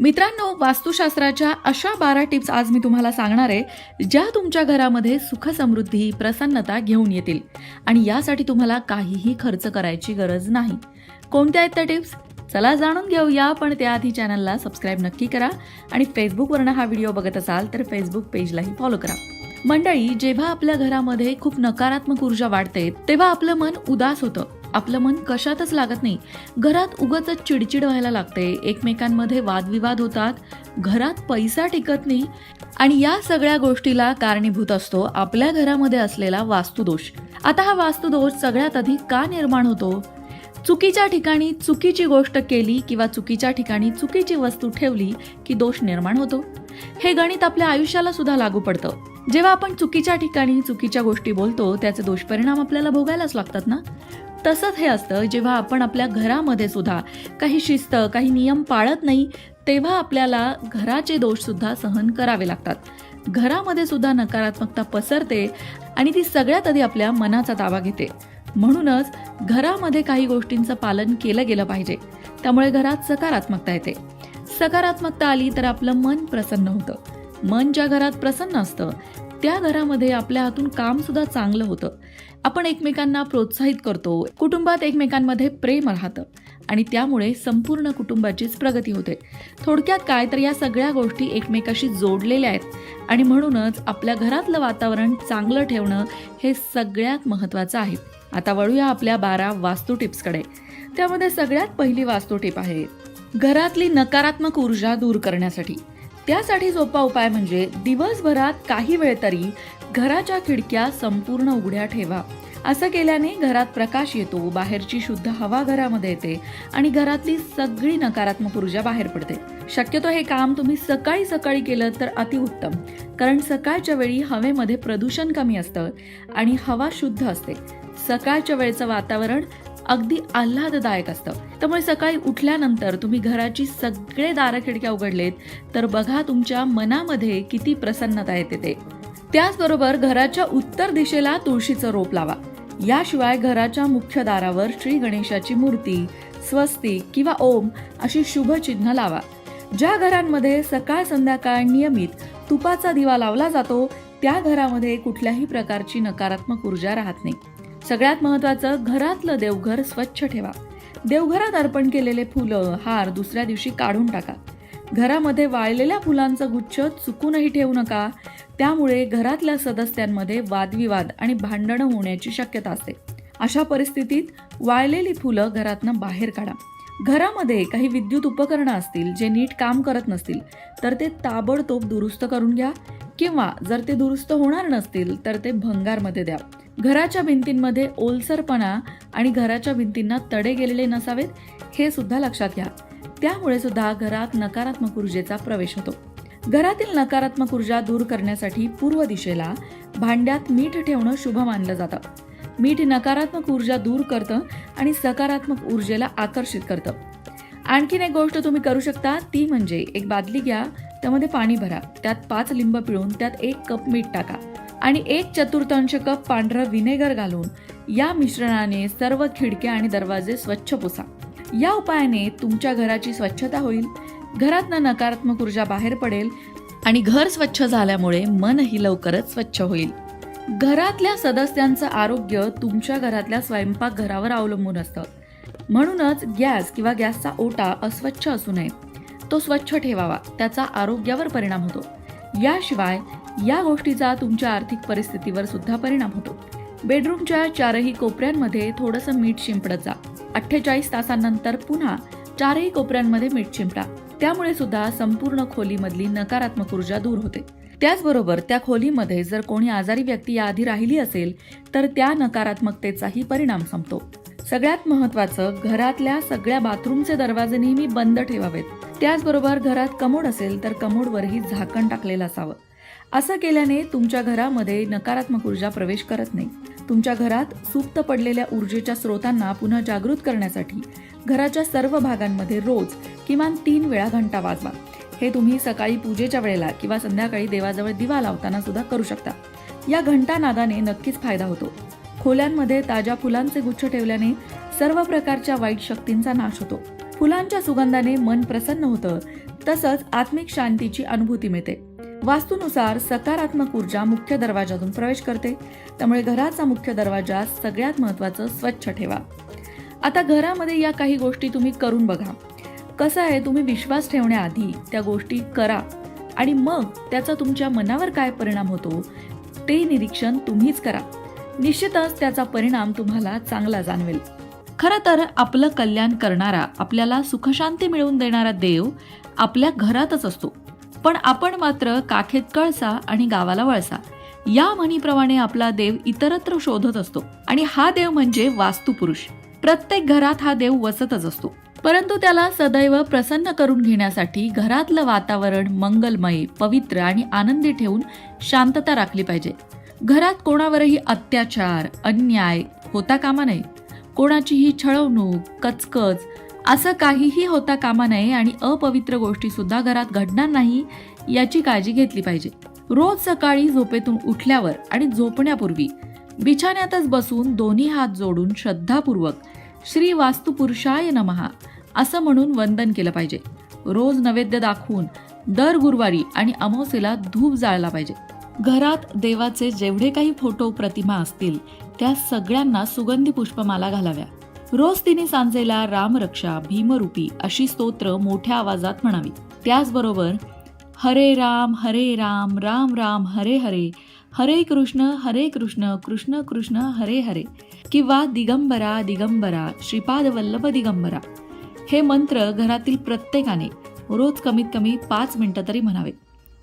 मित्रांनो वास्तुशास्त्राच्या अशा बारा टिप्स आज मी तुम्हाला सांगणार आहे ज्या तुमच्या घरामध्ये सुख समृद्धी प्रसन्नता घेऊन येतील. आणि यासाठी तुम्हाला काहीही खर्च करायची गरज नाही. कोणत्या आहेत त्या टिप्स? चला जाणून घेऊया पण त्याआधी चॅनलला सबस्क्राईब नक्की करा आणि फेसबुकवरनं हा व्हिडिओ बघत असाल तर फेसबुक पेजलाही फॉलो करा. मंडळी जेव्हा आपल्या घरामध्ये खूप नकारात्मक ऊर्जा वाढते तेव्हा आपलं मन उदास होतं. आपलं मन कशातच लागत नाही. घरात उगच चिडचिड व्हायला लागते. एकमेकांमध्ये वादविवाद होतात. घरात पैसा टिकत नाही. आणि या सगळ्या गोष्टीला कारणीभूत असतो आपल्या घरामध्ये असलेला वास्तुदोष. आता हा वास्तुदोष सगळ्यात आधी का निर्माण होतो? चुकीच्या ठिकाणी चुकीची गोष्ट केली किंवा चुकीच्या ठिकाणी चुकीची वस्तू ठेवली की दोष निर्माण होतो? हे गणित आपल्या आयुष्याला सुद्धा लागू पडतं. जेव्हा आपण चुकीच्या ठिकाणी चुकीच्या गोष्टी बोलतो त्याचे दुष्परिणाम आपल्याला भोगायलाच लागतात ना? तसंच हे असतं जेव्हा आपण आपल्या घरामध्ये सुद्धा काही शिस्त काही नियम पाळत नाही तेव्हा आपल्याला घराचे दोष सुद्धा सहन करावे लागतात. घरामध्ये सुद्धा नकारात्मकता पसरते आणि ती सगळ्यात आधी आपल्या मनाचा ताबा घेते. म्हणूनच घरामध्ये काही गोष्टींचं पालन केलं गेलं पाहिजे. त्यामुळे घरात सकारात्मकता येते. सकारात्मकता आली तर आपलं मन प्रसन्न होतं. मन ज्या घरात प्रसन्न असतं त्या घरामध्ये आपल्या हातून काम सुद्धा चांगलं होतं. आपण एकमेकांना प्रोत्साहित करतो. कुटुंबात एकमेकांमध्ये प्रेम राहतं. आणि त्यामुळे संपूर्ण कुटुंबाचीच प्रगती होते. थोडक्यात काय तर या सगळ्या गोष्टी एकमेकाशी जोडलेल्या आहेत. आणि म्हणूनच आपल्या घरातलं वातावरण चांगलं ठेवणं हे सगळ्यात महत्त्वाचं आहे. आता वळूया आपल्या बारा वास्तू टिप्सकडे. त्यामध्ये सगळ्यात पहिली वास्तू टिप आहे घरातली नकारात्मक ऊर्जा दूर करण्यासाठी. त्यासाठी सोपा उपाय म्हणजे दिवसभरात काही वेळ तरी घराच्या खिडक्या संपूर्ण उघड्या ठेवा. असं केल्याने घरात प्रकाश येतो बाहेरची शुद्ध हवा घरामध्ये येते आणि घरातली सगळी नकारात्मक ऊर्जा बाहेर पडते. शक्यतो हे काम तुम्ही सकाळी सकाळी केलं तर अतिउत्तम कारण सकाळच्या वेळी हवेमध्ये प्रदूषण कमी असतं आणि हवा शुद्ध असते. सकाळच्या वेळचं वातावरण अगदी आल्हाददायक असतं. त्यामुळे सकाळी उठल्यानंतर तुम्ही घराची सगळे दार खिडक्या उघडलेत तर बघा तुमच्या मनामध्ये किती प्रसन्नता येते ते. त्याचबरोबर घराच्या उत्तर दिशेला तुळशीचं रोप लावा. याशिवाय घराच्या मुख्य दारावर श्री गणेशाची मूर्ती स्वस्तिक किंवा ओम अशी शुभ चिन्ह लावा. ज्या घरांमध्ये सकाळ संध्याकाळ नियमित तुपाचा दिवा लावला जातो त्या घरामध्ये कुठल्याही प्रकारची नकारात्मक ऊर्जा राहत नाही. सगळ्यात महत्वाचं घरातलं देवघर स्वच्छ ठेवा. देवघरात अर्पण केलेले फुलं हार दुसऱ्या दिवशी काढून टाका. घरामध्ये वाळलेल्या फुलांचा गुच्छ चुकूनही ठेवू नका. त्यामुळे घरातल्या सदस्यांमध्ये वादविवाद आणि भांडणं होण्याची शक्यता असते. अशा परिस्थितीत वाळलेली फुलं घरातनं बाहेर काढा. घरामध्ये काही विद्युत उपकरणं असतील जे नीट काम करत नसतील तर ते ताबडतोब दुरुस्त करून घ्या किंवा जर ते दुरुस्त होणार नसतील तर ते भंगारमध्ये द्या. घराच्या भिंतींमध्ये ओलसरपणा आणि घराच्या भिंतींना तडे गेलेले नसावेत हे सुद्धा लक्षात घ्या. त्यामुळे सुद्धा घरात नकारात्मक ऊर्जेचा प्रवेश होतो. घरातील नकारात्मक ऊर्जा दूर करण्यासाठी पूर्व दिशेला भांड्यात मीठ ठेवणं शुभ मानलं जातं. मीठ नकारात्मक ऊर्जा दूर करतं आणि सकारात्मक ऊर्जेला आकर्षित करतं. आणखीन एक गोष्ट तुम्ही करू शकता ती म्हणजे एक बादली घ्या त्यामध्ये पाणी भरा त्यात पाच लिंब पिळून त्यात एक कप मीठ टाका. आणि एक चतुर्थांश कप पांढरं विनेगर घालून या मिश्रणाने सर्व खिडक्या आणि दरवाजे स्वच्छ पुसा. या उपायाने तुमच्या घराची स्वच्छता होईल. घरातनं नकारात्मक ऊर्जा बाहेर पडेल आणि घर स्वच्छ झाल्यामुळे मनही लवकरच स्वच्छ होईल. घरातल्या सदस्यांचं आरोग्य तुमच्या घरातल्या स्वयंपाकघरावर अवलंबून असतं. म्हणूनच गॅस किंवा गॅसचा ओटा अस्वच्छ असू नये. तो स्वच्छ ठेवावा. त्याचा आरोग्यावर परिणाम होतो. याशिवाय या गोष्टीचा तुमच्या आर्थिक परिस्थितीवर सुद्धा परिणाम होतो. बेडरूमच्या चारही कोपऱ्यांमध्ये थोडंसं मीठ शिंपडत जा. अठ्ठेचाळीस तासांनंतर पुन्हा चारही कोपऱ्यांमध्ये मीठ शिंपडा. त्यामुळे सुद्धा संपूर्ण खोलीमधली नकारात्मक ऊर्जा दूर होते. त्याचबरोबर त्या खोलीमध्ये जर कोणी आजारी व्यक्ती याआधी राहिली असेल तर त्या नकारात्मकतेचाही परिणाम संपतो. सगळ्यात महत्वाचं घरातल्या सगळ्या बाथरूमचे दरवाजे नेहमी बंद ठेवावेत. त्याचबरोबर घरात कमोड असेल तर कमोडवरही झाकण टाकलेलं असावं. असं केल्याने तुमच्या घरामध्ये नकारात्मक ऊर्जा प्रवेश करत नाही. तुमच्या घरात सुप्त पडलेल्या ऊर्जेच्या स्रोतांना पुन्हा जागृत करण्यासाठी घराच्या सर्व भागांमध्ये रोज किमान तीन वेळा घंटा वाजवा. हे तुम्ही सकाळी पूजेच्या वेळेला किंवा संध्याकाळी देवाजवळ दिवा लावताना सुद्धा करू शकता. या घंटा नादाने नक्कीच फायदा होतो. खोल्यांमध्ये ताज्या फुलांचे गुच्छ ठेवल्याने सर्व प्रकारच्या वाईट शक्तींचा नाश होतो. फुलांच्या सुगंधाने मन प्रसन्न होतं तसंच आत्मिक शांतीची अनुभूती मिळते. वास्तूनुसार सकारात्मक ऊर्जा मुख्य दरवाजातून प्रवेश करते. त्यामुळे घराचा मुख्य दरवाजा सगळ्यात महत्त्वाचं स्वच्छ ठेवा. आता घरामध्ये या काही गोष्टी तुम्ही करून बघा. कसं आहे तुम्ही विश्वास ठेवण्याआधी त्या गोष्टी करा आणि मग त्याचा तुमच्या मनावर काय परिणाम होतो ते निरीक्षण तुम्हीच करा. निश्चितच त्याचा परिणाम तुम्हाला चांगला जाणवेल. खरं तर आपलं कल्याण करणारा आपल्याला सुखशांती मिळवून देणारा देव आपल्या घरातच असतो. पण आपण मात्र काखेत कळसा आणि गावाला वळसा. या म्हणीप्रमाणे आपला देव इतरत्र शोधत असतो आणि हा देव म्हणजे वास्तुपुरुष. प्रत्येक घरात हा देव वसतच असतो. परंतु त्याला सदैव प्रसन्न करून घेण्यासाठी घरातलं वातावरण मंगलमय पवित्र आणि आनंदी ठेवून शांतता राखली पाहिजे. घरात कोणावरही अत्याचार अन्याय होता कामा नये. कोणाचीही छळवणूक कचकच असं काहीही होता कामा नये आणि अपवित्र गोष्टी सुद्धा घरात घडणार नाही याची काळजी घेतली पाहिजे. रोज सकाळी झोपेतून उठल्यावर आणि झोपण्यापूर्वी बिछाण्यातच बसून दोन्ही हात जोडून श्रद्धापूर्वक श्री वास्तुपुरुषाय नमहा असं म्हणून वंदन केलं पाहिजे. रोज नैवेद्य दाखवून दर गुरुवारी आणि अमावस्येला धूप जाळला पाहिजे. घरात देवाचे जेवढे काही फोटो प्रतिमा असतील त्या सगळ्यांना सुगंधी पुष्पमाला घालाव्या. रोज तिने सांजेला रामरक्षा भीमरूपी अशी स्तोत्र मोठ्या आवाजात म्हणावी. त्याचबरोबर हरे राम हरे राम राम राम हरे हरे हरे कृष्ण हरे कृष्ण कृष्ण कृष्ण हरे हरे किंवा दिगंबरा दिगंबरा श्रीपाद वल्लभ दिगंबरा हे मंत्र घरातील प्रत्येकाने रोज कमीत कमी पाच मिनटं तरी म्हणावे.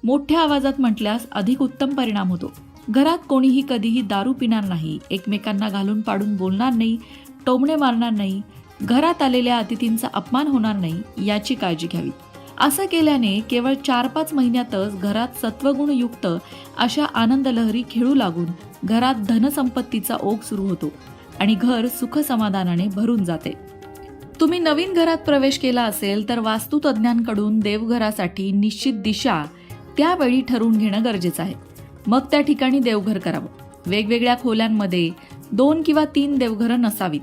मोठ्या आवाजात म्हटल्यास अधिक उत्तम परिणाम होतो. घरात कोणीही कधीही दारू पिणार नाही एकमेकांना घालून पाडून बोलणार नाही टोमणे मारणार नाही घरात आलेल्या अतिथींचा अपमान होणार नाही याची काळजी घ्यावी. असं केल्याने केवळ चार पाच महिन्यातच घरात सत्वगुणयुक्त अशा आनंद लहरी खेळू लागून घरात धनसंपत्तीचा ओघ सुरू होतो आणि घर सुख समाधानाने भरून जाते. तुम्ही नवीन घरात प्रवेश केला असेल तर वास्तुतज्ञांकडून देवघरासाठी निश्चित दिशा त्यावेळी ठरवून घेणं गरजेचं आहे. मग त्या ठिकाणी देवघर करावं. वेगवेगळ्या खोल्यांमध्ये दोन किंवा तीन देवघरं नसावीत.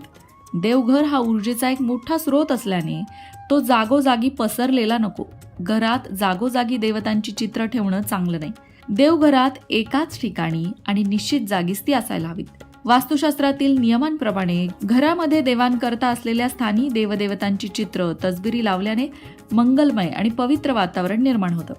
देवघर हा ऊर्जेचा एक मोठा स्रोत असल्याने तो जागोजागी पसरलेला नको. घरात जागोजागी देवतांची चित्र ठेवणं चांगलं नाही. देवघरात एकाच ठिकाणी आणि निश्चित जागीच ती असायला हवीत. वास्तुशास्त्रातील नियमांप्रमाणे घरामध्ये देवांकरता असलेल्या स्थानी देवदेवतांची चित्र तसबिरी लावल्याने मंगलमय आणि पवित्र वातावरण निर्माण होतं.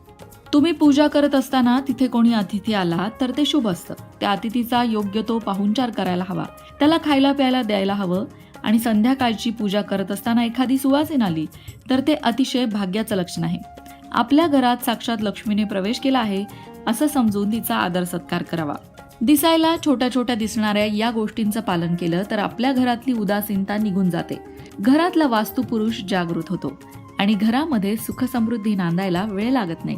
तुम्ही पूजा करत असताना तिथे कोणी अतिथी आला तर ते शुभ असतं. त्या अतिथीचा योग्य तो पाहुणचार करायला हवा. त्याला खायला प्यायला द्यायला हवं. आणि संध्याकाळची पूजा करत असताना एखादी सुवासीन आली तर ते अतिशय भाग्याचं लक्षण आहे. आपल्या घरात साक्षात लक्ष्मीने प्रवेश केला आहे असं समजून तिचा आदर सत्कार करावा. दिसायला छोट्या छोट्या दिसणाऱ्या या गोष्टींचं पालन केलं तर आपल्या घरातली उदासीनता निघून जाते. घरातला वास्तुपुरुष जागृत होतो. आणि घरामध्ये सुखसमृद्धी नांदायला वेळ लागत नाही.